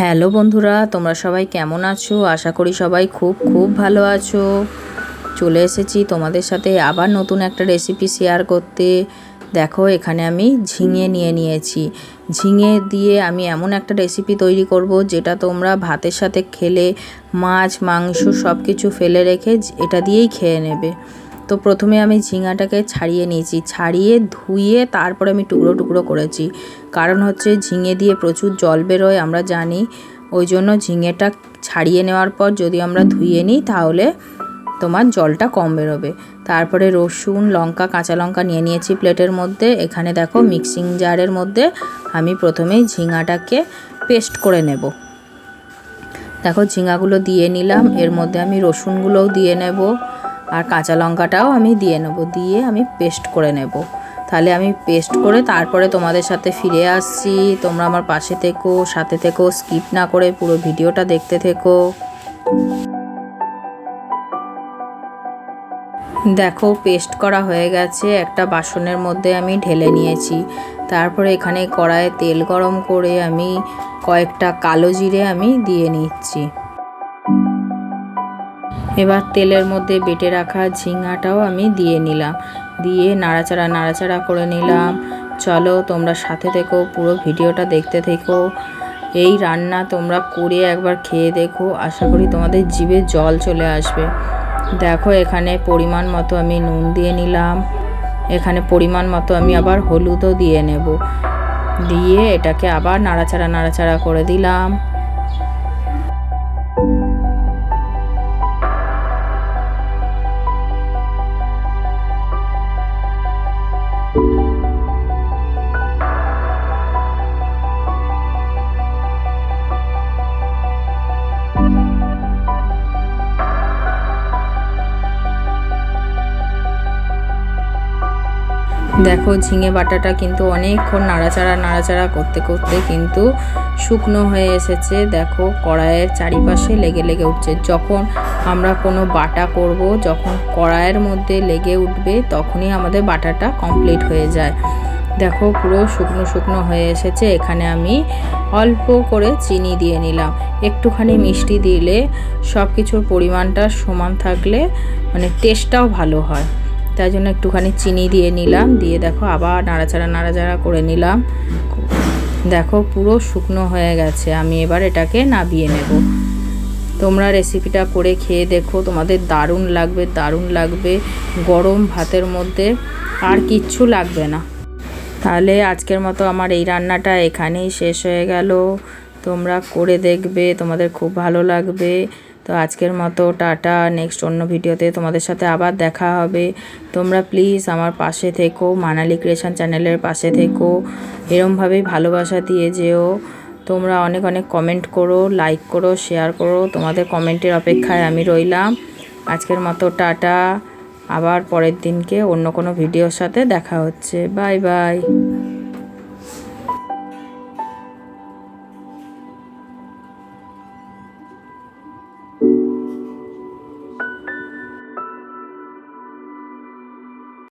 Hello বন্ধুরা, তোমরা সবাই কেমন আছো? আশা করি সবাই খুব খুব ভালো আছো। চলে এসেছি তোমাদের সাথে আবার নতুন একটা রেসিপি শেয়ার করতে। দেখো, এখানে আমি ঝিঙে নিয়ে নিয়েছি। ঝিঙে দিয়ে আমি এমন একটা রেসিপি তৈরি করব যেটা তোমরা ভাতের সাথে খেলে, মাছ, মাংস সব কিছু ফেলে রেখে, এটা দিয়েই খেয়ে নেবে। তো প্রথমে আমি ঝিঙাটাকে ছাড়িয়ে নিয়েছি। ছাড়িয়ে ধুয়ে তারপরে আমি টুকরো টুকরো করেছি। কারণ হচ্ছে ঝিঙে দিয়ে প্রচুর জল বেরোয়, আমরা জানি। ওই জন্য ঝিঙেটা ছাড়িয়ে নেওয়ার পর যদি আমরা ধুয়ে নিই তাহলে তোমার জলটা কম বেরোবে। তারপরে রসুন, লঙ্কা, কাঁচা লঙ্কা নিয়ে নিয়েছি প্লেটের মধ্যে। এখানে দেখো মিক্সিং জারের মধ্যে আমি প্রথমেই ঝিঙাটাকে পেস্ট করে নেব। দেখো ঝিঙাগুলো দিয়ে নিলাম। এর মধ্যে আমি রসুনগুলোও দিয়ে নেব। আর কাঁচা লঙ্কাটাও আমি দিয়ে নেব, দিয়ে আমি পেস্ট করে নেব। তাহলে আমি পেস্ট করে তারপরে তোমাদের সাথে ফিরে আসছি। তোমরা আমার পাশে থেকো, সাথে থেকো স্কিপ না করে পুরো ভিডিওটা দেখতে থেকো। দেখো পেস্ট করা হয়ে গেছে, একটা বাসনের মধ্যে আমি ঢেলে নিয়েছি। তারপরে এখানে কড়াইয়ে তেল গরম করে আমি কয়েকটা কালো জিরে আমি দিয়ে নিচ্ছি। এবার তেলের মধ্যে বেটে রাখা ঝিঙাটাও আমি দিয়ে নিলাম। দিয়ে নাড়াচাড়া নাড়াচাড়া করে নিলাম। চলো তোমরা সাথে থেকো, পুরো ভিডিওটা দেখতে থেকো। এই রান্না তোমরা করে একবার খেয়ে দেখো। আশা করি তোমাদের জিভে জল চলে আসবে। দেখো এখানে পরিমাণ মতো আমি নুন দিয়ে নিলাম। এখানে পরিমাণ মতো আমি আবার হলুদও দিয়ে নেব। দিয়ে এটাকে আবার নাড়াচাড়া নাড়াচাড়া করে দিলাম। দেখো, ঝিঙে বাটাটা কিন্তু অনেকক্ষণ নাড়াচাড়া নাড়াচাড়া করতে করতে কিন্তু শুকনো হয়ে এসেছে। দেখো, কড়াইয়ের চারিপাশে লেগে লেগে উঠছে। যখন আমরা কোনো বাটা করব, যখন কড়াইয়ের মধ্যে লেগে উঠবে, তখনই আমাদের বাটাটা কমপ্লিট হয়ে যায়। দেখো, পুরো শুকনো শুকনো হয়ে এসেছে। এখানে আমি অল্প করে চিনি দিয়ে নিলাম। একটুখানি মিষ্টি দিলে সব কিছুর পরিমাণটা সমান থাকলে মানে টেস্টটাও ভালো হয়। তাই জন্য একটুখানি চিনি দিয়ে নিলাম। দিয়ে দেখো আবার নাড়াচাড়া নাড়াচাড়া করে নিলাম। দেখো পুরো শুকনো হয়ে গেছে। আমি এবার এটাকে নাবিয়ে নেব। তোমরা রেসিপিটা করে খেয়ে দেখো। তোমাদের দারুণ লাগবে দারুণ লাগবে। গরম ভাতের মধ্যে আর কিচ্ছু লাগবে না। তাহলে আজকের মতো আমার এই রান্নাটা এখানেই শেষ হয়ে গেল। তোমরা করে দেখবে, তোমাদের খুব ভালো লাগবে। তো আজকের মতো টাটা। নেক্সট অন্য ভিডিওতে তোমাদের সাথে আবার দেখা হবে। তোমরা প্লিজ আমার পাশে থেকো, মানালি ক্রিয়েশন চ্যানেলের পাশে থেকো। এরমভাবেই ভালোবাসা দিয়ে যেও। তোমরা অনেক অনেক কমেন্ট করো লাইক করো শেয়ার করো। তোমাদের কমেন্টের অপেক্ষায় আমি রইলাম। আজকের মতো টাটা। আবার পরের দিনকে অন্য কোনো ভিডিওর সাথে দেখা হচ্ছে। Bye bye